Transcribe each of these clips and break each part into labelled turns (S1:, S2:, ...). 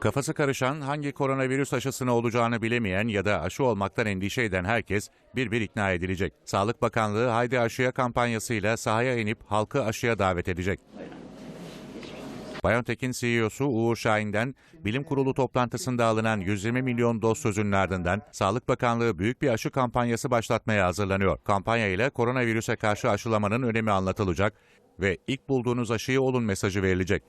S1: Kafası karışan, hangi koronavirüs aşısını olacağını bilemeyen ya da aşı olmaktan endişe eden herkes bir bir ikna edilecek. Sağlık Bakanlığı Haydi Aşıya kampanyasıyla sahaya inip halkı aşıya davet edecek. BioNTech'in CEO'su Uğur Şahin'den bilim kurulu toplantısında alınan 120 milyon doz sözünün ardından Sağlık Bakanlığı büyük bir aşı kampanyası başlatmaya hazırlanıyor. Kampanya ile koronavirüse karşı aşılamanın önemi anlatılacak ve ilk bulduğunuz aşıyı olun mesajı verilecek.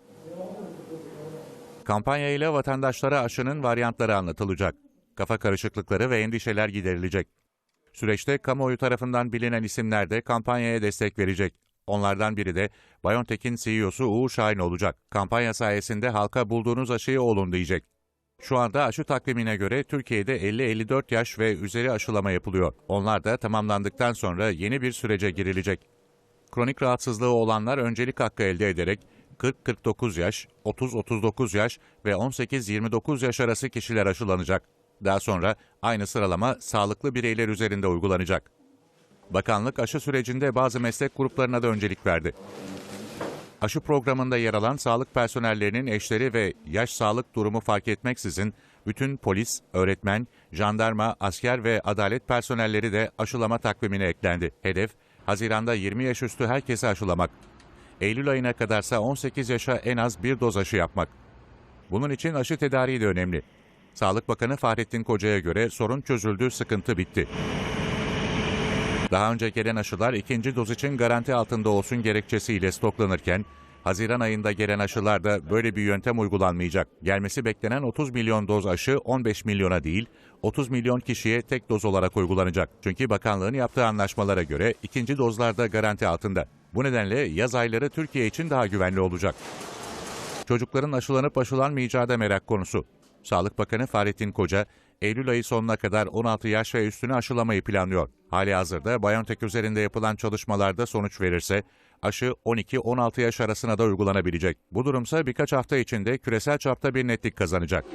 S1: Kampanya ile vatandaşlara aşının varyantları anlatılacak. Kafa karışıklıkları ve endişeler giderilecek. Süreçte kamuoyu tarafından bilinen isimler de kampanyaya destek verecek. Onlardan biri de BioNTech'in CEO'su Uğur Şahin olacak. Kampanya sayesinde halka bulduğunuz aşıyı olun diyecek. Şu anda aşı takvimine göre Türkiye'de 50-54 yaş ve üzeri aşılama yapılıyor. Onlar da tamamlandıktan sonra yeni bir sürece girilecek. Kronik rahatsızlığı olanlar öncelik hakkı elde ederek 40-49 yaş, 30-39 yaş ve 18-29 yaş arası kişiler aşılanacak. Daha sonra aynı sıralama sağlıklı bireyler üzerinde uygulanacak. Bakanlık aşı sürecinde bazı meslek gruplarına da öncelik verdi. Aşı programında yer alan sağlık personellerinin eşleri ve yaş sağlık durumu fark etmeksizin bütün polis, öğretmen, jandarma, asker ve adalet personelleri de aşılama takvimine eklendi. Hedef, Haziran'da 20 yaş üstü herkesi aşılamak. Eylül ayına kadarsa 18 yaşa en az bir doz aşı yapmak. Bunun için aşı tedariği de önemli. Sağlık Bakanı Fahrettin Koca'ya göre sorun çözüldü, sıkıntı bitti. Daha önce gelen aşılar ikinci doz için garanti altında olsun gerekçesiyle stoklanırken, Haziran ayında gelen aşılarda böyle bir yöntem uygulanmayacak. Gelmesi beklenen 30 milyon doz aşı 15 milyona değil, 30 milyon kişiye tek doz olarak uygulanacak. Çünkü bakanlığın yaptığı anlaşmalara göre ikinci dozlar da garanti altında. Bu nedenle yaz ayları Türkiye için daha güvenli olacak. Çocukların aşılanıp aşılanmayacağı da merak konusu. Sağlık Bakanı Fahrettin Koca, Eylül ayı sonuna kadar 16 yaş ve üstüne aşılamayı planlıyor. Hali hazırda BioNTech üzerinde yapılan çalışmalarda sonuç verirse, aşı 12-16 yaş arasına da uygulanabilecek. Bu durumsa birkaç hafta içinde küresel çapta bir netlik kazanacak.